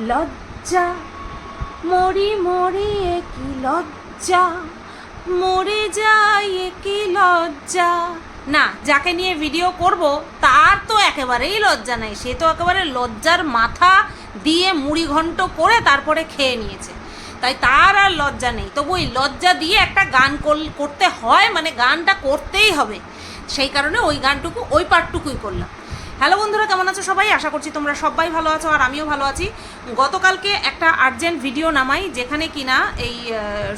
লজ্জা। মরি মরি কি লজ্জা? মরে এ কি লজ্জা? না, যাকে নিয়ে ভিডিও করব, তার তো একেবারেই লজ্জা নাই। সে তো একেবারে লজ্জার মাথা দিয়ে মুড়ি ঘন্ট করে তারপরে খেয়ে নিয়েছে। তাই তার আর লজ্জা নেই। তবু ওই লজ্জা দিয়ে একটা গান কর- করতে হয় মানে গানটা করতেই হবে। সেই কারণে ওই গানটুকু, ওই পার্টটুকুই করলাম। হ্যালো বন্ধুরা, কেমন আছো সবাই? আশা করছি তোমরা সবাই ভালো আছো আর আমিও ভালো আছি। গতকালকে একটা আর্জেন্ট ভিডিও নামাই, যেখানে কিনা এই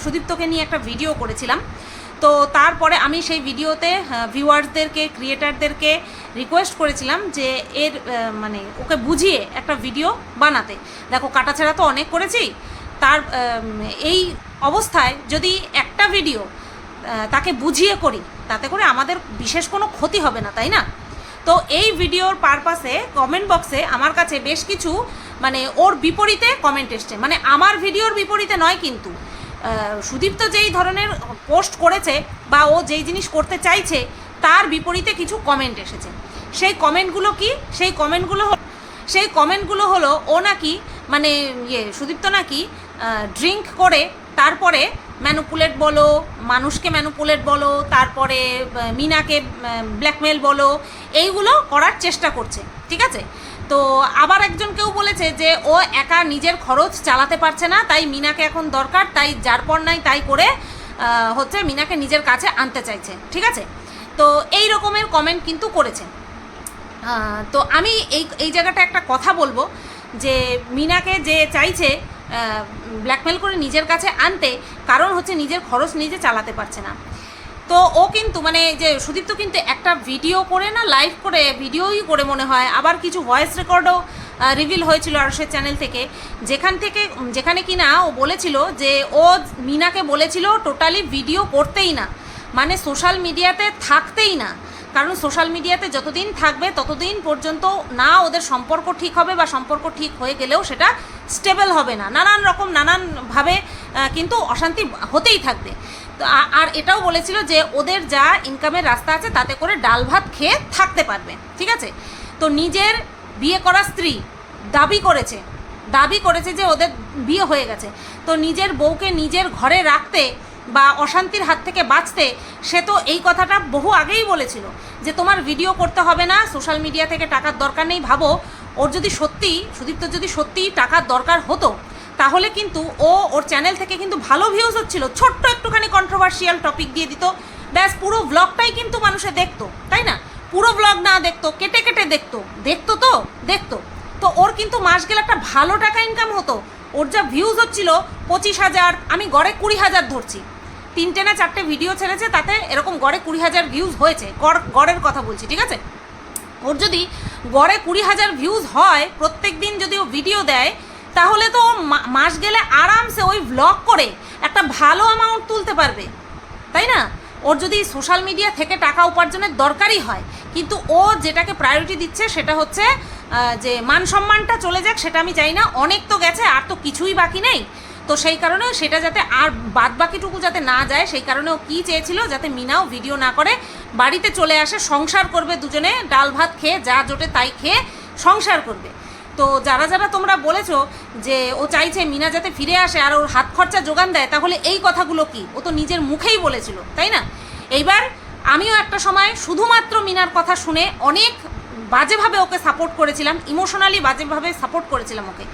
সুদীপ্তকে নিয়ে একটা ভিডিও করেছিলাম। তো তারপরে আমি সেই ভিডিওতে ভিউয়ার্সদেরকে ক্রিয়েটারদেরকে রিকোয়েস্ট করেছিলাম যে এর মানে ওকে বুঝিয়ে একটা ভিডিও বানাতে। দেখো, কাটাছেড়া তো অনেক করেছি। তার এই অবস্থায় যদি একটা ভিডিও তাকে বুঝিয়ে করি, তাতে করে আমাদের বিশেষ কোনো ক্ষতি হবে না, তাই না? তো এই ভিডিওর পারপাসে কমেন্ট বক্সে আমার কাছে বেশ কিছু মানে ওর বিপরীতে কমেন্ট এসছে। মানে আমার ভিডিওর বিপরীতে নয় কিন্তু। সুদীপ্ত যেই ধরনের পোস্ট করেছে বা ও যেই জিনিস করতে চাইছে, তার বিপরীতে কিছু কমেন্ট এসেছে। সেই কমেন্টগুলো কি? সেই কমেন্টগুলো সেই কমেন্টগুলো হলো ও নাকি মানে ইয়ে সুদীপ্ত নাকি ড্রিঙ্ক করে, তারপরে ম্যানুপুলেট বলো, মানুষকে ম্যানুপুলেট বলো, তারপরে মিনাকে ব্ল্যাকমেল বলো, এইগুলো করার চেষ্টা করছে, ঠিক আছে? তো আবার একজন কেউ বলেছে যে, ও একা নিজের খরচ চালাতে পারছে না, তাই মিনাকে এখন দরকার, তাই যার পর নাই তাই করে হচ্ছে মিনাকে নিজের কাছে আনতে চাইছে, ঠিক আছে? তো এই রকমের কমেন্ট কিন্তু করেছে। তো আমি এই এই জায়গাটা একটা কথা বলব, যে মিনাকে যে চাইছে ব্ল্যাকমেল করে নিজের কাছে আনতে, কারণ হচ্ছে নিজের খরচ নিজে চালাতে পারছে না। তো ও কিন্তু মানে যে সুদীপ্ত কিন্তু একটা ভিডিও করে না লাইভ করে ভিডিওই করে মনে হয়। আবার কিছু ভয়েস রেকর্ডও রিভিল হয়েছিল আরশের চ্যানেল থেকে। যেখান থেকে যেখানে কিনা ও বলেছিল যে ও মিনাকে বলেছিল টোটালি ভিডিও করতেই না। মানে সোশ্যাল মিডিয়াতে থাকতেই না। কারণ সোশ্যাল মিডিয়াতে যতদিন থাকবে, ততদিন পর্যন্ত না ওদের সম্পর্ক ঠিক হবে বা সম্পর্ক ঠিক হয়ে গেলেও সেটা স্টেবল হবে না। নানান রকম নানানভাবে কিন্তু অশান্তি হতেই থাকবে। তো আর এটাও বলেছিল যে ওদের যা ইনকামের রাস্তা আছে, তাতে করে ডাল ভাত খেয়ে থাকতে পারবে। ঠিক আছে? তো নিজের বিয়ে করা স্ত্রী দাবি করেছে দাবি করেছে যে ওদের বিয়ে হয়ে গেছে। তো নিজের বউকে নিজের ঘরে রাখতে বা অশান্তির হাত থেকে বাঁচতে, সে তো এই কথাটা বহু আগেই বলেছিল যে তোমার ভিডিও করতে হবে না সোশ্যাল মিডিয়া থেকে টাকার দরকার নেই, ভাবো। ওর যদি সত্যি, সুদীপ্ত যদি সত্যিই টাকার দরকার হতো, তাহলে কিন্তু ও ওর চ্যানেল থেকে কিন্তু ভালো ভিউজ হচ্ছিল। ছোট্ট একটুখানি কন্ট্রোভার্সিয়াল টপিক দিয়ে দিত। ব্যাস, পুরো ব্লগটাই কিন্তু মানুষে দেখতো, তাই না? পুরো ব্লগ না দেখতো, কেটে কেটে দেখতো। দেখতো তো দেখতো। তো ওর কিন্তু মাস গেলে একটা ভালো টাকা ইনকাম হতো। ওর যা ভিউজ হচ্ছিল, পঁচিশ হাজার, আমি গড়ে কুড়ি হাজার ধরছি। তিনটে না চারটে ভিডিও ছেড়েছে, তাতে এরকম গড়ে কুড়ি হাজার ভিউজ হয়েছে। গড় গড়ের কথা বলছি, ঠিক আছে? ওর যদি গড়ে কুড়ি হাজার ভিউজ হয়, প্রত্যেক দিন যদি ও ভিডিও দেয়, তাহলে তো মাস গেলে আরামসে ওই ভ্লগ করে একটা ভালো অ্যামাউন্ট তুলতে পারবে। তাই না? ওর যদি সোশ্যাল মিডিয়া থেকে টাকা উপার্জনের দরকারই হয়, কিন্তু ও যেটাকে প্রায়োরিটি দিচ্ছে সেটা হচ্ছে যে মান সম্মানটা চলে যাক, সেটা আমি চাই না। অনেক তো গেছে, আর তো কিছুই বাকি নেই। তো সেই কারণে সেটা যাতে আর বাদ বাকিটুকু যাতে না যায়, সেই কারণে ও কী চেয়েছিল যাতে মিনাও ভিডিও না করে, বাড়িতে চলে আসে, সংসার করবে দুজনে, ডাল ভাত খেয়ে, যা জোটে তাই খেয়ে সংসার করবে। তো যারা যারা তোমরা বলেছ যে ও চাইছে মিনা যাতে ফিরে আসে আর ওর হাত খরচা যোগান দেয়, তাহলে এই কথাগুলো কি? ও তো নিজের মুখেই বলেছিল, তাই না? এইবার আমিও একটা সময় শুধুমাত্র মিনার কথা শুনে অনেক বাজেভাবে ওকে সাপোর্ট করেছিলাম ইমোশনালি বাজেভাবে সাপোর্ট করেছিলাম ওকে।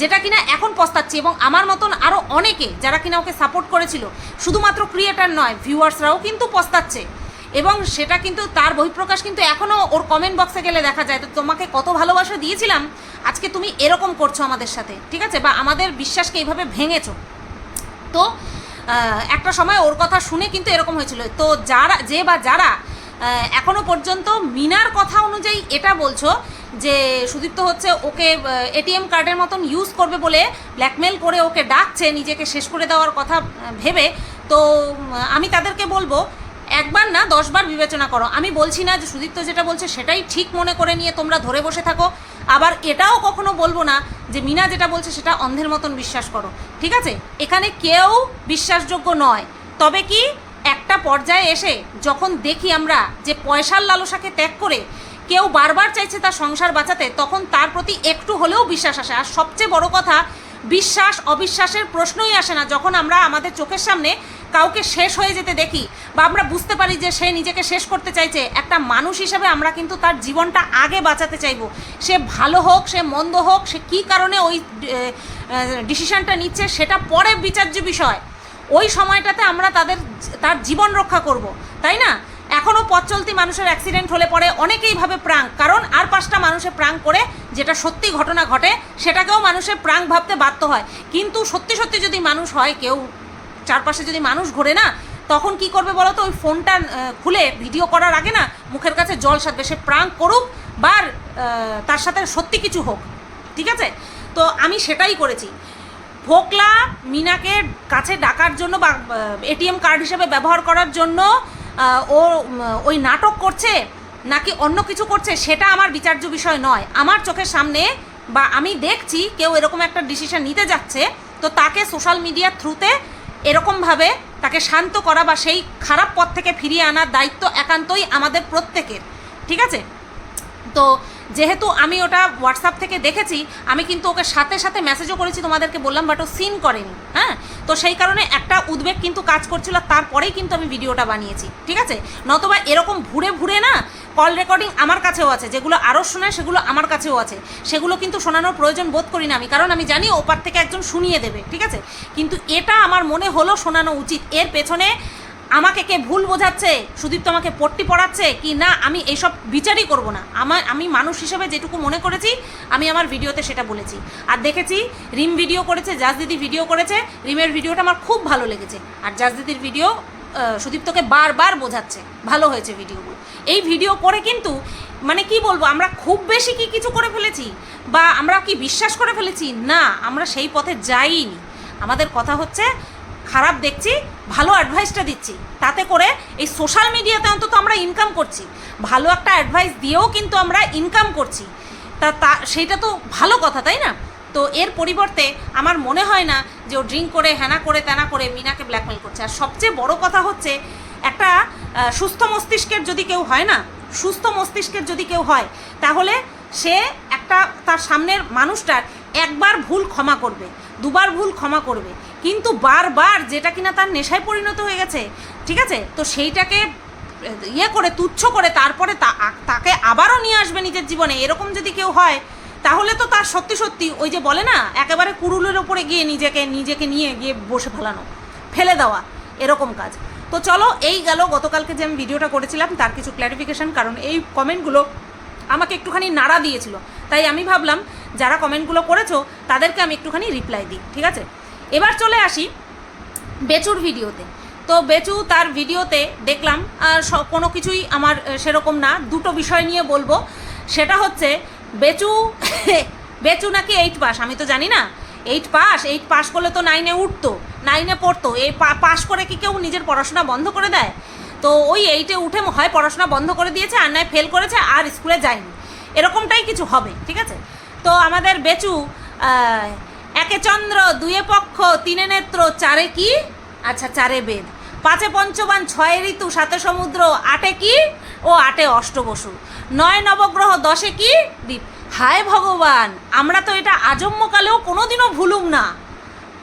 যেটা কিনা এখন পস্তাচ্ছি এবং আমার মতন আরও অনেকে যারা কিনা ওকে সাপোর্ট করেছিল, শুধুমাত্র ক্রিয়েটার নয় ভিউয়ার্সরাও কিন্তু পস্তাচ্ছে। এবং সেটা কিন্তু তার বহিঃপ্রকাশ কিন্তু এখনও ওর কমেন্ট বক্সে গেলে দেখা যায়। তো তোমাকে কত ভালোবাসা দিয়েছিলাম, আজকে তুমি এরকম করছ আমাদের সাথে, ঠিক আছে? বা আমাদের বিশ্বাসকে এইভাবে ভেঙেছো। তো একটা সময় ওর কথা শুনে কিন্তু এরকম হয়েছিল। তো যারা, যে বা যারা আহ, এখনও পর্যন্ত মিনার কথা অনুযায়ী এটা বলছো যে সুদীপ্ত হচ্ছে ওকে এটিএম কার্ডের মতন ইউজ করবে বলে ব্ল্যাকমেল করে ওকে ডাকছে নিজেকে শেষ করে দেওয়ার কথা ভেবে। তো আমি তাদেরকে বলব একবার না দশবার বিবেচনা করো। আমি বলছি না যে সুদীপ্ত যেটা বলছে সেটাই ঠিক মনে করে নিয়ে তোমরা ধরে বসে থাকো। আবার এটাও কখনো বলব না যে মিনা যেটা বলছে সেটা অন্ধের মতন বিশ্বাস করো। ঠিক আছে? এখানে কেউ বিশ্বাসযোগ্য নয়। তবে কি? একটা পর্যায়ে এসে যখন দেখি আমরা যে পয়সার লালসাকে ত্যাগ করে কেউ বারবার চাইছে তার সংসার বাঁচাতে, তখন তার প্রতি একটু হলেও বিশ্বাস আসে। আর সবচেয়ে বড় কথা, বিশ্বাস, অবিশ্বাসের প্রশ্নই আসে না যখন আমরা আমাদের চোখের সামনে কাউকে শেষ হয়ে যেতে দেখি বা আমরা বুঝতে পারি যে সে নিজেকে শেষ করতে চাইছে। একটা মানুষ হিসাবে আমরা কিন্তু তার জীবনটা আগে বাঁচাতে চাইব। সে ভালো হোক, সে মন্দ হোক, সে কী কারণে ওই ডিসিশনটা নিচ্ছে সেটা পরে বিচার্য বিষয়। ওই সময়টাতে আমরা তাদের তার জীবন রক্ষা করব, তাই না? এখনও পথ চলতি মানুষের অ্যাক্সিডেন্ট হলে পরে অনেকেই ভাবে প্রাঙ্ক কারণ আর পাঁচটা মানুষের প্রাঙ্ক করে যেটা সত্যি ঘটনা ঘটে, সেটাকেও মানুষের প্রাঙ্ক ভাবতে বাধ্য হয়। কিন্তু সত্যি সত্যি যদি মানুষ হয়, কেউ চারপাশে যদি মানুষ ঘোরে না, তখন কি করবে বলো তো ওই ফোনটা খুলে ভিডিও করার আগে না, মুখের কাছে জল সারবে সে প্রাঙ্ক করুক বা তার সাথে সত্যি কিছু হোক, ঠিক আছে? তো আমি সেটাই করেছি। ফোকলা মিনাকে কাছে ডাকার জন্য বা এটিএম কার্ড হিসেবে ব্যবহার করার জন্য ও ওই নাটক করছে নাকি অন্য কিছু করছে সেটা আমার বিচার্য বিষয় নয়। আমার চোখের সামনে বা আমি দেখছি কেউ এরকম একটা ডিসিশন নিতে যাচ্ছে, তো তাকে সোশ্যাল মিডিয়ার থ্রুতে এরকমভাবে তাকে শান্ত করা বা সেই খারাপ পথ থেকে ফিরিয়ে আনার দায়িত্ব একান্তই আমাদের প্রত্যেকের। ঠিক আছে? তো যেহেতু আমি ওটা হোয়াটসঅ্যাপ থেকে দেখেছি, আমি কিন্তু ওকে সাথে সাথে মেসেজও করেছি, তোমাদেরকে বললাম বাট ও সিন করেনি হ্যাঁ? তো সেই কারণে একটা উদ্বেগ কিন্তু কাজ করছিল, তারপরেই কিন্তু আমি ভিডিওটা বানিয়েছি, ঠিক আছে? নতবা এরকম ঘুরে ঘুরে না কল রেকর্ডিং আমার কাছেও আছে, যেগুলো আরও শোনায়, সেগুলো আমার কাছেও আছে। সেগুলো কিন্তু শোনানোর প্রয়োজন বোধ করি না আমি, কারণ আমি জানি ওপার থেকে একজন শুনিয়ে দেবে, ঠিক আছে? কিন্তু এটা আমার মনে হলো শোনানো উচিত। এর পেছনে আমাকে কে ভুল বোঝাচ্ছে? সুদীপ্ত আমাকে পট্টি পড়াচ্ছে কি না? আমি এইসব বিচারই করব না। আমার, আমি মানুষ হিসেবে যেটুকু মনে করেছি, আমি আমার ভিডিওতে সেটা বলেছি। আর দেখেছি, রিম ভিডিও করেছে, জাজ দিদি ভিডিও করেছে, রিমের ভিডিওটা আমার খুব ভালো লেগেছে। আর জাজ দিদির ভিডিও সুদীপ্তকে বারবার বোঝাচ্ছে। ভালো হয়েছে ভিডিওগুলো। এই ভিডিও করে কিন্তু মানে কি বলব, আমরা খুব বেশি কি কিছু করে ফেলেছি? বা আমরা কি বিশ্বাস করে ফেলেছি? না, আমরা সেই পথে যাইনি। আমাদের কথা হচ্ছে খারাপ দেখছি, ভালো অ্যাডভাইসটা দিচ্ছি। তাতে করে এই সোশ্যাল মিডিয়াতে অন্তত আমরা ইনকাম করছি। ভালো একটা অ্যাডভাইস দিয়েও কিন্তু আমরা ইনকাম করছি। তা তা, সেইটা তো ভালো কথা, তাই না? তো এর পরিবর্তে আমার মনে হয় না যে ও ড্রিঙ্ক করে হ্যানা করে ত্যানা করে মিনাকে ব্ল্যাকমেল করছে। আর সবচেয়ে বড় কথা হচ্ছে, একটা সুস্থ মস্তিষ্কের যদি কেউ হয় না, সুস্থ মস্তিষ্কের যদি কেউ হয়, তাহলে সে একটা, তার সামনের মানুষটার একবার ভুল ক্ষমা করবে। দুবার ভুল ক্ষমা করবে। কিন্তু বারবার যেটা কিনা তার নেশায় পরিণত হয়ে গেছে, ঠিক আছে? তো সেইটাকে ইয়ে করে, তুচ্ছ করে তারপরে তাকে আবারও নিয়ে আসবে নিজের জীবনে। এরকম যদি কেউ হয়, তাহলে তো তার সত্যি সত্যি ওই যে বলে না, একেবারে কুড়ুলের ওপরে গিয়ে নিজেকে নিজেকে নিয়ে গিয়ে বসে ফেলানো, ফেলে দেওয়া, এরকম কাজ। তো চলো, এই গেল গতকালকে যে আমি ভিডিওটা করেছিলাম, তার কিছু ক্ল্যারিফিকেশান কারণ এই কমেন্টগুলো আমাকে একটুখানি নাড়া দিয়েছিল। তাই আমি ভাবলাম, যারা কমেন্টগুলো করেছ, তাদেরকে আমি একটুখানি রিপ্লাই দিই, ঠিক আছে? এবার চলে আসি বেচুর ভিডিওতে। তো বেচু তার ভিডিওতে দেখলাম কোনো কিছুই আমার সেরকম না। দুটো বিষয় নিয়ে বলব। সেটা হচ্ছে, বেচু বেচু নাকি এইট পাস আমি তো জানি না। এইট পাস এইট পাস করলে তো নাইনে উঠতো নাইনে পড়তো। এই পাস করে কি কেউ নিজের পড়াশোনা বন্ধ করে দেয়? তো ওই এইটে উঠে হয়, পড়াশোনা বন্ধ করে দিয়েছে আর নয় ফেল করেছে, আর স্কুলে যায়নি। এরকমটাই কিছু হবে, ঠিক আছে? তো আমাদের বেচু একে চন্দ্র, দুয়ে পক্ষ, তিনে নেত্র, চারে কি? আচ্ছা চারে বেদ। পাঁচে পঞ্চবান, ছয়ে ঋতু, সাতে সমুদ্র, আটে কি? ও আটে অষ্টবসু। নয় নবগ্রহ, দশে কি? দ্বীপ। হায় ভগবান, আমরা তো এটা আজম্মকালেও কোনোদিনও ভুলুম না।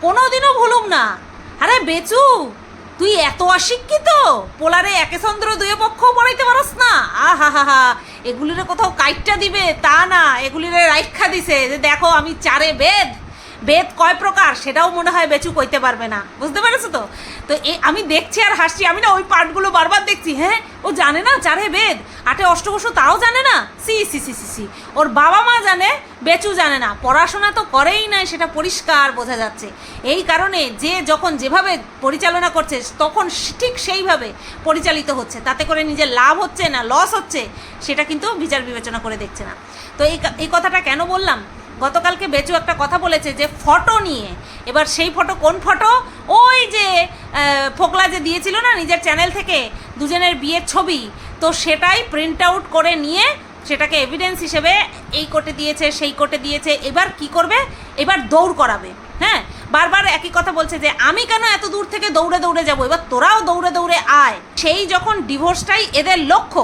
কোনোদিনও ভুলুম না। আরে বেচু তুই এত অশিক্ষিত? পোলারে একে চন্দ্র দুয়ে পক্ষ পড়াইতে পারস না। আহা হা হা এগুলিরে কোথাও কাইটটা দিবে? তা না, এগুলিরে রাইক্ষা দিছে। যে দেখো, আমি চারে বেদ। বেদ কয় প্রকার সেটাও মনে হয় বেচু কইতে পারবে না। বুঝতে পেরেছ তো? তো এ, আমি দেখছি আর হাসছি, আমি না ওই পার্টগুলো বারবার দেখছি হ্যাঁ? ও জানে না? চারে বেদ? আটে অষ্টবসু তাও জানে না? সি সি সি সি সি। ওর বাবা মা জানে, বেচু জানে না। পড়াশোনা তো করেই নাই, সেটা পরিষ্কার বোঝা যাচ্ছে। এই কারণে যে যখন যেভাবে পরিচালনা করছে, তখন ঠিক সেইভাবে পরিচালিত হচ্ছে। তাতে করে নিজের লাভ হচ্ছে না, লস হচ্ছে, সেটা কিন্তু বিচার বিবেচনা করে দেখছে না। তো এই কথাটা কেন বললাম? গতকালকে বেচু একটা কথা বলেছে যে ফটো নিয়ে। এবার সেই ফটো কোন ফটো? ওই যে ফোকলা যে দিয়েছিল না নিজের চ্যানেল থেকে দুজনের বিয়ের ছবি, তো সেটাই প্রিন্ট আউট করে নিয়ে সেটাকে এভিডেন্স হিসেবে এই কোর্টে দিয়েছে, সেই কোর্টে দিয়েছে, এবার কি করবে? এবার দৌড় করাবে হ্যাঁ? বারবার একই কথা বলছে যে, আমি কেন এত দূর থেকে দৌড়ে দৌড়ে যাব? এবার তোরাও দৌড়ে দৌড়ে আয়। সেই যখন ডিভোর্সটাই এদের লক্ষ্য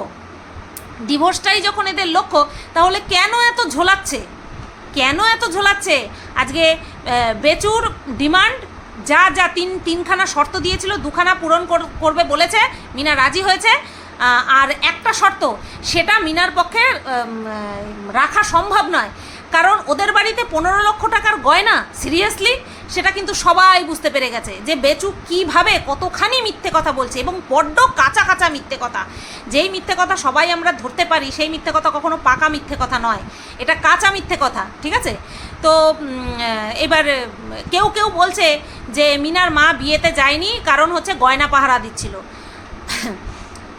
ডিভোর্সটাই যখন এদের লক্ষ্য, তাহলে কেন এত ঝোলাচ্ছে? কেন এত ঝোলাচ্ছে? আজকে বেচুর ডিমান্ড, যা যা তিন, তিনখানা শর্ত দিয়েছিল, দুখানা পূরণ কর- করবে বলেছে, মিনা রাজি হয়েছে। আর একটা শর্ত, সেটা মিনার পক্ষে রাখা সম্ভব নয়। কারণ ওদের বাড়িতে পনেরো লক্ষ টাকার গয়না, সিরিয়াসলি সেটা কিন্তু সবাই বুঝতে পেরে গেছে যে বেচু কীভাবে কতখানি মিথ্যে কথা বলছে এবং বড্ড কাঁচা কাঁচা মিথ্যে কথা। যেই মিথ্যে কথা সবাই আমরা ধরতে পারি, সেই মিথ্যে কথা কখনো পাকা মিথ্যে কথা নয়। এটা কাঁচা মিথ্যে কথা, ঠিক আছে? তো এবার, কেউ কেউ বলছে যে মিনার মা বিয়েতে যায়নি, কারণ হচ্ছে গয়না পাহারা দিচ্ছিল।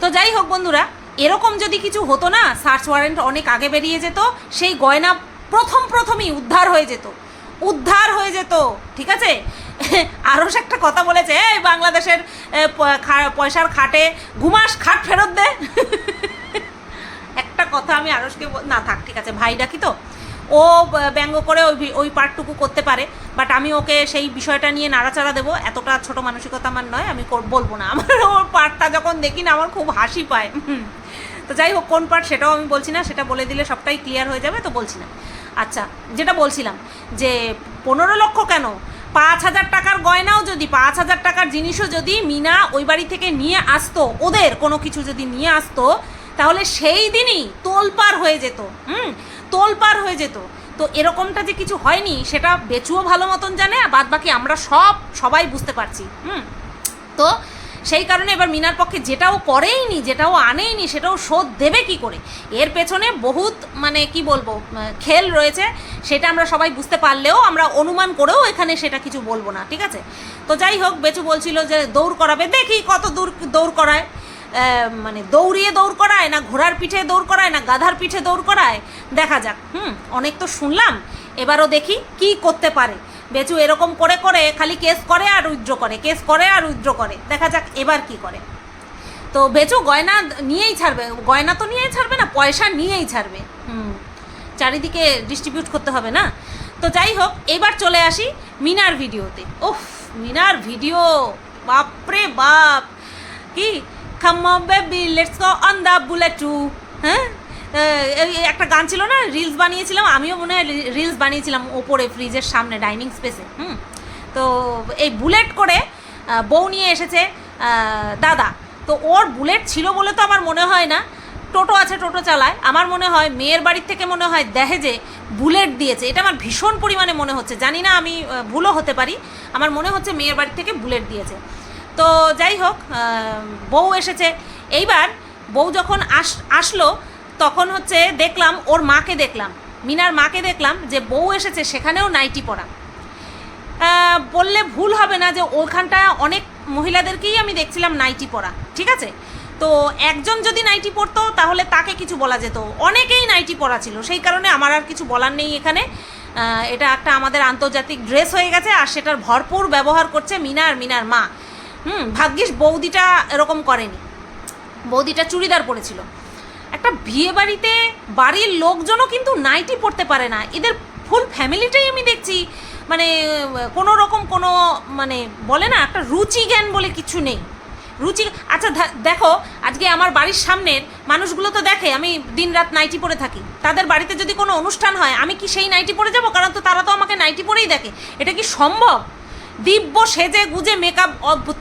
তো যাই হোক বন্ধুরা, এরকম যদি কিছু হতো না সার্চ ওয়ারেন্ট অনেক আগে বেরিয়ে যেত, সেই গয়না প্রথম প্রথমই উদ্ধার হয়ে যেত। উদ্ধার হয়ে যেত, ঠিক আছে? আরও একটা কথা বলেছে, এই বাংলাদেশের পয়সার খাটে ঘুমাস, খাট ফেরত দে। একটা কথা আমি আরসকে না, থাক, ঠিক আছে ভাই ডাকি তো? ও ব্যঙ্গ করে ওই ওই পার্টটুকু করতে পারে বাট আমি ওকে সেই বিষয়টা নিয়ে নাড়াচাড়া দেবো। এতটা ছোট মানসিকতা আমার নয়, আমি বলব না। আমার ওর পার্টটা যখন দেখি না, আমার খুব হাসি পায়। তো যাই হোক, কোন পার্ট সেটাও আমি বলছি না, সেটা বলে দিলে সবটাই ক্লিয়ার হয়ে যাবে, তো বলছি না। আচ্ছা যেটা বলছিলাম, যে পনেরো লক্ষ কেন? পাঁচ হাজার টাকার গয়নাও যদি, পাঁচ হাজার টাকার জিনিসও যদি মিনা ওই বাড়ি থেকে নিয়ে আসতো, ওদের কোনো কিছু যদি নিয়ে আসতো, তাহলে সেই দিনই তোলপার হয়ে যেত, হুম? তোলপার হয়ে যেত। তো এরকমটা যে কিছু হয়নি, সেটা বেচুও ভালো মতন জানে বাদ বাকি আমরা সব, সবাই বুঝতে পারছি, হুম? তো সেই কারণে এবার মিনার পক্ষে যেটাও করেইনি, যেটাও আনেইনি, সেটাও শোধ দেবে কি করে? এর পেছনে বহুত মানে কি বলব খেল রয়েছে, সেটা আমরা সবাই বুঝতে পারলেও আমরা অনুমান করেও এখানে সেটা কিছু বলব না, ঠিক আছে? তো যাই হোক, বেচু বলছিল যে দৌড় করাবে, দেখি কত দূর দৌড় করায়। মানে দৌড়িয়ে দৌড় করায় না ঘোড়ার পিঠে দৌড় করায় না গাধার পিঠে দৌড় করায়? দেখা যাক, হুম, অনেক তো শুনলাম, এবারও দেখি কি করতে পারে। বেচু এরকম করে করে খালি কেস করে আর উইথড্র করে, কেস করে আর উইথড্র করে। দেখা যাক এবার কি করে। তো বেচু গয়না নিয়েই ছাড়বে, গয়না তো নিয়েই ছাড়বে না, পয়সা নিয়েই ছাড়বে। হুম, চারিদিকে ডিস্ট্রিবিউট করতে হবে না। তো যাই হোক, এবার চলে আসি মিনার ভিডিওতে। ওফ মিনার ভিডিও, বাপরে বাপ। কি? Khaama baby let's go on the bullet two হ্যাঁ? একটা গান ছিল না রিলস বানিয়েছিলাম, আমিও মনে হয় রিলস বানিয়েছিলাম ওপরে ফ্রিজের সামনে ডাইনিং স্পেসে হুম? তো এই বুলেট করে বউ নিয়ে এসেছে দাদা। তো ওর বুলেট ছিল বলে তো আমার মনে হয় না। টোটো আছে, টোটো চালায়। আমার মনে হয় মেয়ের বাড়ির থেকে মনে হয় দেহেজে বুলেট দিয়েছে। এটা আমার ভীষণ পরিমাণে মনে হচ্ছে। জানি না আমি ভুলও হতে পারি। আমার মনে হচ্ছে মেয়ের বাড়ির থেকে বুলেট দিয়েছে। তো যাই হোক বউ এসেছে। এইবার বউ যখন আস, আসলো তখন হচ্ছে দেখলাম, ওর মাকে দেখলাম, মিনার মাকে দেখলাম যে বউ এসেছে, সেখানেও নাইটি পরা। বললে ভুল হবে না যে ওখানটা অনেক মহিলাদেরকেই আমি দেখছিলাম নাইটি পরা, ঠিক আছে? তো একজন যদি নাইটি পরতো, তাহলে তাকে কিছু বলা যেত। অনেকেই নাইটি পরা ছিল, সেই কারণে আমার আর কিছু বলার নেই এখানে। এটা একটা আমাদের আন্তর্জাতিক ড্রেস হয়ে গেছে, আর সেটার ভরপুর ব্যবহার করছে মিনা আর মিনার মা। হুম, ভাগ্যিস বৌদিটা এরকম করেনি। বৌদিটা চুড়িদার পরেছিল। একটা বিয়ে বাড়িতে বাড়ির লোকজনও কিন্তু নাইটি পড়তে পারে না। এদের ফুল ফ্যামিলিটাই আমি দেখছি। মানে কোনো রকম কোনো মানে বলে না, একটা রুচি জ্ঞান বলে কিছু নেই। রুচি আচ্ছা দেখো, আজকে আমার বাড়ির সামনের মানুষগুলো তো দেখে, আমি দিনরাত নাইটি পরে থাকি। তাদের বাড়িতে যদি কোনো অনুষ্ঠান হয়, আমি কি সেই নাইটি পরে যাব? কারণ তো তারা তো আমাকে নাইটি পরেই দেখে। এটা কি সম্ভব? দিব্য সেজে গুজে মেকআপ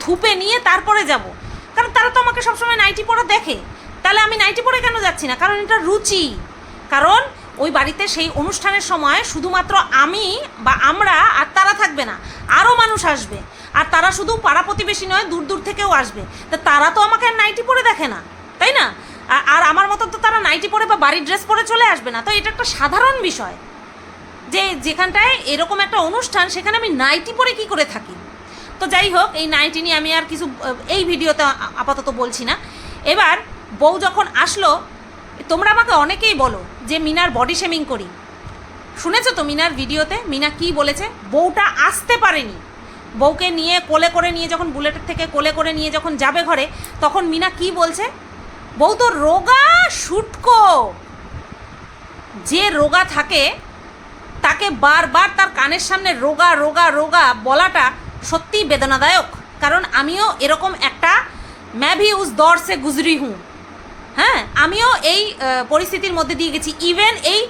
থুপে নিয়ে তারপরে যাব। কারণ তারা তো আমাকে সবসময় নাইটি পরা দেখে। তাহলে আমি নাইটি পরে কেন যাচ্ছি না? কারণ এটা রুচি। কারণ ওই বাড়িতে সেই অনুষ্ঠানের সময় শুধুমাত্র আমি বা আমরা আর তারা থাকবে না আরও মানুষ আসবে। আর তারা শুধু পাড়া প্রতিবেশী নয়, দূর দূর থেকেও আসবে। তা তারা তো আমাকে নাইটি পরে দেখে না, তাই না? আর আমার মতো তো তারা নাইটি পরে বা বাড়ির ড্রেস পরে চলে আসবে না। তো এটা একটা সাধারণ বিষয় যে যেখানটায় এরকম একটা অনুষ্ঠান, সেখানে আমি নাইটি পরে কি করে থাকি? তো যাই হোক, এই নাইটি নিয়ে আমি আর কিছু, এই ভিডিওতে আপাতত বলছি না। এবার বউ যখন আসলো, তোমরা আমাকে অনেকেই বলো যে মিনার বডি শেমিং করি। শুনেছো তো মিনার ভিডিওতে? মিনা কি বলেছে? বউটা আসতে পারেনি। বউকে নিয়ে কোলে করে নিয়ে যখন বুলেটের থেকে কোলে করে নিয়ে যখন যাবে ঘরে, তখন মিনা কি বলছে? বউ তো রোগা শুটকো। যে রোগা থাকে, তাকে বারবার তার কানের সামনে রোগা রোগা রোগা বলাটা সত্যিই বেদনাদায়ক। কারণ আমিও এরকম একটা ম্যাভি উস দর সে গুজরি হুঁ হ্যাঁ আমিও এই পরিস্থিতির মধ্যে দিয়ে গেছি। ইভেন এই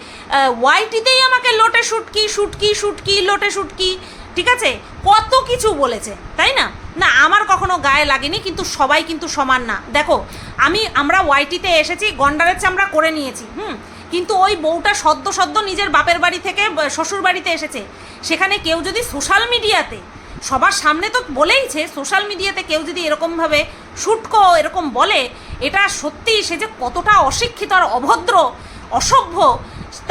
ওয়াইটিতেই আমাকে লোটে শুটকি শুটকি শুটকি লোটে শুটকি ঠিক আছে? কত কিছু বলেছে, তাই না? না, আমার কখনো গায়ে লাগেনি, কিন্তু সবাই কিন্তু সমান না। দেখো, আমি, আমরা ওয়াইটিতে এসেছি, গন্ডারের চামড়া করে নিয়েছি, হুম? কিন্তু ওই বউটা সদ্য সদ্য নিজের বাপের বাড়ি থেকে শ্বশুর বাড়িতে এসেছে। সেখানে কেউ যদি সোশ্যাল মিডিয়াতে সবার সামনে তো বলেইছে সোশ্যাল মিডিয়াতে কেউ যদি এরকমভাবে শুটকো এরকম বলে এটা সত্যি সে যে কতটা অশিক্ষিত আর অভদ্র অসভ্য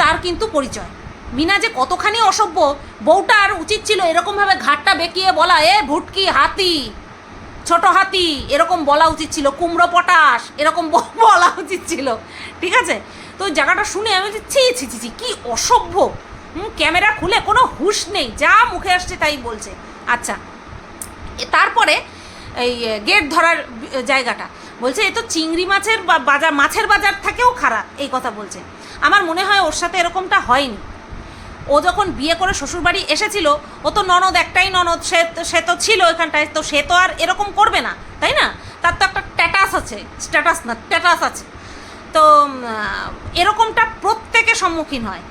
তার কিন্তু পরিচয়। মিনা যে কতখানি অসভ্য বউটার উচিত ছিল এরকমভাবে ঘাটটা বেঁকিয়ে বলা এ ভুটকি হাতি ছোট হাতি এরকম বলা উচিত ছিল কুমড়ো পটাশ এরকম বলা উচিত ছিল। ঠিক আছে? তো জায়গাটা শুনে আমি বলছি, ছি ছি ছি ছি কি অসভ্য! ক্যামেরা খুলে কোনো হুঁশ নেই যা মুখে আসছে তাই বলছে। আচ্ছা তারপরে এই গেট ধরার জায়গাটা। বলছে, এ তো চিংড়ি মাছের বাজার মাছের বাজার থেকেও খারাপ, এই কথা বলছে। আমার মনে হয় ওর সাথে এরকমটা হয়নি। ও যখন বিয়ে করে শ্বশুরবাড়ি এসেছিল, ও তো ননদ, একটাই ননদ, সে সে তো ছিল এখানটায় তো সে তো আর এরকম করবে না, তাই না? তার তো একটা স্ট্যাটাস আছে স্ট্যাটাস না স্ট্যাটাস আছে। তো এরকমটা প্রত্যেকে সম্মুখীন হয়।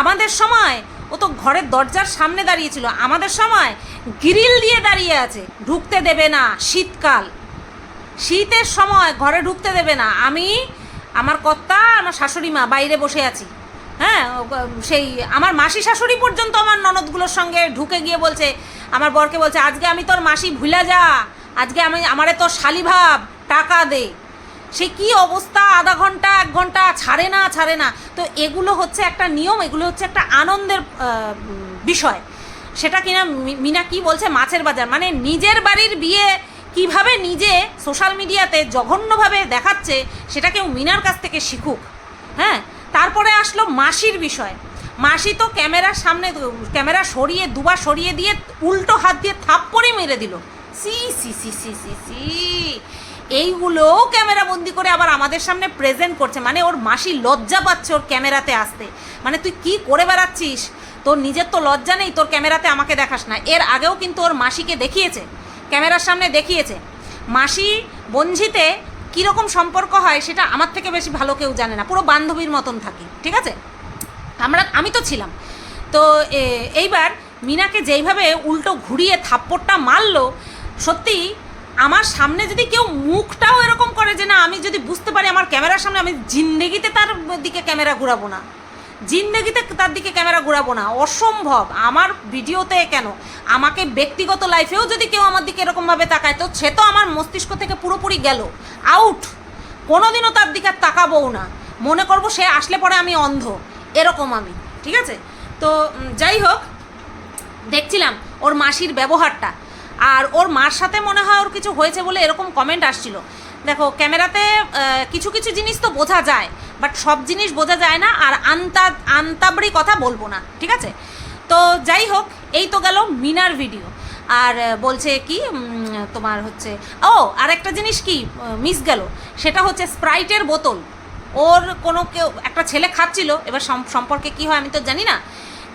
আমাদের সময় ও তো ঘরের দরজার সামনে দাঁড়িয়েছিল। আমাদের সময় গ্রিল দিয়ে দাঁড়িয়ে আছে। ঢুকতে দেবে না শীতকাল। শীতের সময় ঘরে ঢুকতে দেবে না। আমি, আমার কর্তা, আমার শাশুড়ি মা বাইরে বসে আছি। হ্যাঁ সেই, আমার মাসি শাশুড়ি পর্যন্ত আমার ননদগুলোর সঙ্গে ঢুকে গিয়ে বলছে, আমার বরকে বলছে, আজকে আমি তোর মাসি ভুলে যা। আজকে আমি, আমারে তোর শালিভাব টাকা দে। সে কি অবস্থা? আধা ঘণ্টা, এক ঘণ্টা, ছাড়ে না ছাড়ে না। তো এগুলো হচ্ছে একটা নিয়ম, এগুলো হচ্ছে একটা আনন্দের বিষয়। সেটা কিনা মিনা কি বলছে? মাছের বাজার। মানে নিজের বাড়ির বিয়ে কীভাবে নিজে সোশ্যাল মিডিয়াতে জঘন্যভাবে দেখাচ্ছে, সেটা কেউ মিনার কাছ থেকে শিখুক। হ্যাঁ? তারপরে আসলো মাসির বিষয়। মাসি তো ক্যামেরার সামনে ক্যামেরা সরিয়ে, দুবার সরিয়ে দিয়ে উল্টো হাত দিয়ে থাপ্পড়ে মেরে দিল। সি সি সি সি সি সি। এইগুলোও ক্যামেরা বন্দি করে আবার আমাদের সামনে প্রেজেন্ট করছে। মানে ওর মাসি লজ্জা পাচ্ছে ওর ক্যামেরাতে আসতে। মানে তুই কি করে বেড়াচ্ছিস? তোর নিজের তো লজ্জা নেই, তোর ক্যামেরাতে আমাকে দেখাস না। এর আগেও কিন্তু ওর মাসিকে দেখিয়েছে, ক্যামেরার সামনে দেখিয়েছে। মাসি বঞ্জিতে কীরকম সম্পর্ক হয় সেটা আমার থেকে বেশি ভালো কেউ জানে না। পুরো বান্ধবীর মতন থাকি, ঠিক আছে? আমরা, আমি তো ছিলাম। তো এইবার মিনাকে যেইভাবে উল্টো ঘুরিয়ে থাপ্পড়টা মারলো সত্যি আমার সামনে যদি কেউ মুখটাও এরকম করে যে না, আমি যদি বুঝতে পারি আমার ক্যামেরার সামনে আমি জিন্দেগিতে তার দিকে ক্যামেরা ঘুরাবো না। জিন্দেগিতে তার দিকে ক্যামেরা ঘুরাবো না। অসম্ভব। আমার ভিডিওতে কেন? আমাকে ব্যক্তিগত লাইফেও যদি কেউ আমার দিকে এরকমভাবে তাকায়, তো সে তো আমার মস্তিষ্ক থেকে পুরোপুরি গেল। আউট কোনোদিনও তার দিকে তাকাবও না। মনে করব সে আসলে পরে আমি অন্ধ। এরকম আমি। ঠিক আছে? তো যাই হোক, দেখছিলাম ওর মাসির ব্যবহারটা। আর ওর মার সাথে মনে হয় ওর কিছু হয়েছে বলে এরকম কমেন্ট আসছিল। দেখো, ক্যামেরাতে কিছু কিছু জিনিস তো বোঝা যায় বাট সব জিনিস বোঝা যায় না, আর আন্তা, আন্তাবড়ি কথা বলব না, ঠিক আছে? তো যাই হোক, এই তো গেল মিনার ভিডিও আর বলছে কি তোমার হচ্ছে, ও, আর একটা জিনিস কি মিস গেল, সেটা হচ্ছে স্প্রাইটের বোতল। ওর কোনো কেউ, একটা ছেলে খাচ্ছিল, এবার সম্পর্কে কি হয় আমি তো জানি না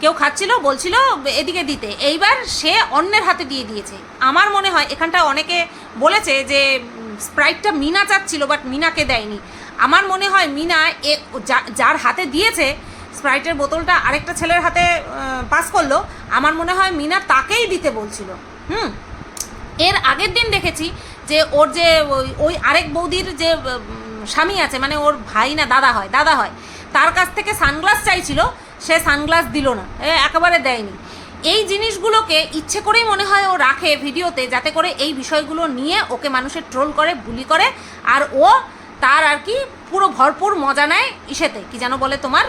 কেউ খাচ্ছিল, বলছিল, এদিকে দিতে। এইবার সে অন্যের হাতে দিয়ে দিয়েছে। আমার মনে হয় এখানটা অনেকে বলেছে যে স্প্রাইটটা মিনা চাচ্ছিল বাট মিনাকে দেয়নি। আমার মনে হয় মিনা এ যার হাতে দিয়েছে স্প্রাইটের বোতলটা আরেকটা ছেলের হাতে পাস করল। আমার মনে হয় মিনা তাকেই দিতে বলছিল। হুম? এর আগের দিন দেখেছি যে, ওর যে, ওই আরেক বৌদির যে স্বামী আছে মানে ওর ভাই না, দাদা হয় দাদা হয়, তার কাছ থেকে সানগ্লাস চাইছিল সে সানগ্লাস দিল না একেবারে দেয়নি। এই জিনিসগুলোকে ইচ্ছে করেই মনে হয় ও রাখে ভিডিওতে, যাতে করে এই বিষয়গুলো নিয়ে ওকে মানুষের ট্রোল করে, বুলি করে, আর ও তার আর কি পুরো ভরপুর মজা নেয় ইসেতে, কি যেন বলে তোমার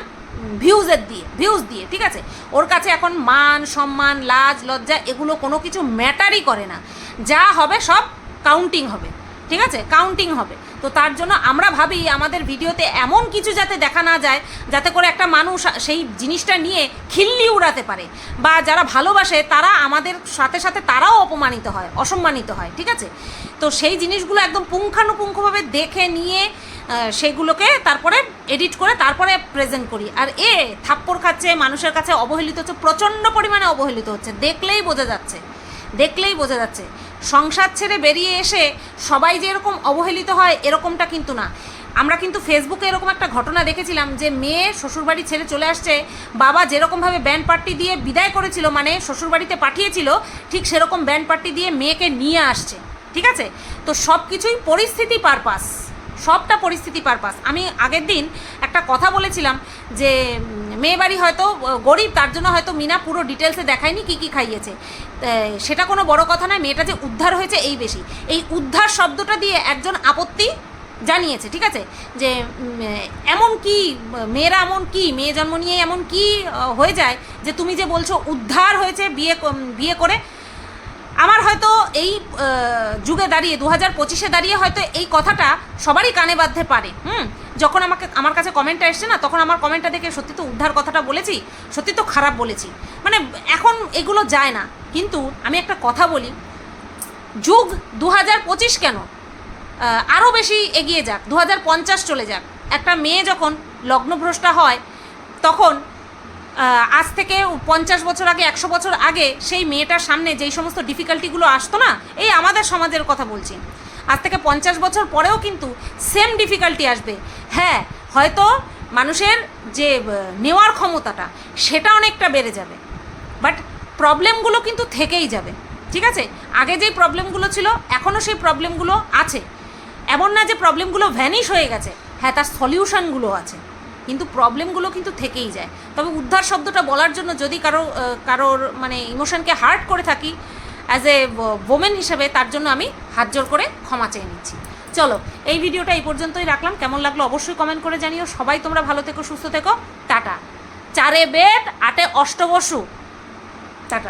ভিউজের দিয়ে ভিউজ দিয়ে, ঠিক আছে? ওর কাছে এখন মান, সম্মান, লাজ, লজ্জা, এগুলো কোনো কিছু ম্যাটারই করে না। যা হবে সব কাউন্টিং হবে, ঠিক আছে? কাউন্টিং হবে। তো তার জন্য আমরা ভাবি আমাদের ভিডিওতে এমন কিছু যাতে দেখা না যায়, যাতে করে একটা মানুষ সেই জিনিসটা নিয়ে খিল্লি উড়াতে পারে। বা যারা ভালোবাসে তারা আমাদের সাথে সাথে তারাও অপমানিত হয়, অসম্মানিত হয়, ঠিক আছে? তো সেই জিনিসগুলো একদম পুঙ্খানুপুঙ্খভাবে দেখে নিয়ে সেগুলোকে তারপরে এডিট করে তারপরে প্রেজেন্ট করি। আর এ থাপ্পড় খাচ্ছে, মানুষের কাছে অবহেলিত হচ্ছে, প্রচণ্ড পরিমাণে অবহেলিত হচ্ছে, দেখলেই বোঝা যাচ্ছে। দেখলেই বোঝা যাচ্ছে। সংসার ছেড়ে বেরিয়ে এসে সবাই যে এরকম অবহেলিত হয়, এরকমটা কিন্তু না। আমরা কিন্তু ফেসবুকে এরকম একটা ঘটনা দেখেছিলাম যে মেয়ে শ্বশুরবাড়ি ছেড়ে চলে আসছে, বাবা যেরকমভাবে ব্যান্ড পার্টি দিয়ে বিদায় করেছিল মানে শ্বশুরবাড়িতে পাঠিয়েছিল, ঠিক সেরকম ব্যান্ড পার্টি দিয়ে মেয়েকে নিয়ে আসছে। ঠিক আছে? তো সব কিছুই পরিস্থিতি পারপাস। সবটা পরিস্থিতি পারপাস। আমি আগের দিন একটা কথা বলেছিলাম যে মেয়ে বাড়ি হয়তো গরিব, তার জন্য হয়তো মিনা পুরো ডিটেলসে দেখায়নি কি কি খাইয়েছে। সেটা কোনো বড় কথা নয়, মেয়েটা যে উদ্ধার হয়েছে এই বেশি। এই উদ্ধার শব্দটা দিয়ে একজন আপত্তি জানিয়েছে, ঠিক আছে? যে এমন কি, মেয়েরা এমন কি, মেয়ে জন্ম নিয়ে এমন কি হয়ে যায় যে তুমি যে বলছো উদ্ধার হয়েছে বিয়ে বিয়ে করে। আমার হয়তো এই যুগে দাঁড়িয়ে দু হাজার পঁচিশে দাঁড়িয়ে হয়তো এই কথাটা সবারই কানে বাঁধতে পারে, হুম? যখন আমাকে, আমার কাছে কমেন্টটা এসছে না, তখন আমার কমেন্টটা দেখে সত্যি তো উদ্ধার কথাটা বলেছি, সত্যি তো খারাপ বলেছি। মানে এখন এগুলো যায় না। কিন্তু আমি একটা কথা বলি, যুগ দু হাজার পঁচিশ কেন? আরও বেশি এগিয়ে যাক দু হাজার পঞ্চাশ চলে যাক। একটা মেয়ে যখন লগ্নভ্রষ্টা হয়, তখন আজ থেকে পঞ্চাশ বছর আগে, একশো বছর আগে সেই মেয়েটার সামনে যেই সমস্ত ডিফিকাল্টিগুলো আসতো না, এই আমাদের সমাজের কথা বলছি। আজ থেকে পঞ্চাশ বছর পরেও কিন্তু সেম ডিফিকাল্টি আসবে। হ্যাঁ হয়তো মানুষের যে নেওয়ার ক্ষমতাটা, সেটা অনেকটা বেড়ে যাবে। বাট প্রবলেমগুলো কিন্তু থেকেই যাবে। ঠিক আছে? আগে যেই প্রবলেমগুলো ছিল এখনও সেই প্রবলেমগুলো আছে। এমন না যে প্রবলেমগুলো ভ্যানিশ হয়ে গেছে। হ্যাঁ তার সলিউশনগুলো আছে। কিন্তু প্রবলেমগুলো কিন্তু থেকেই যায়। তবে উদ্ধার শব্দটা বলার জন্য যদি কারও কারোর মানে ইমোশনকে হার্ট করে থাকি অ্যাজ এ ওমেন হিসেবে তার জন্য আমি হাত জোর করে ক্ষমা চেয়ে নিচ্ছি। চলো, এই ভিডিওটা এই পর্যন্তই রাখলাম। কেমন লাগল অবশ্যই কমেন্ট করে জানিও। সবাই তোমরা ভালো থেকো, সুস্থ থেকো। টাটা। চারে বেদ আটে অষ্টবসু। টাটা।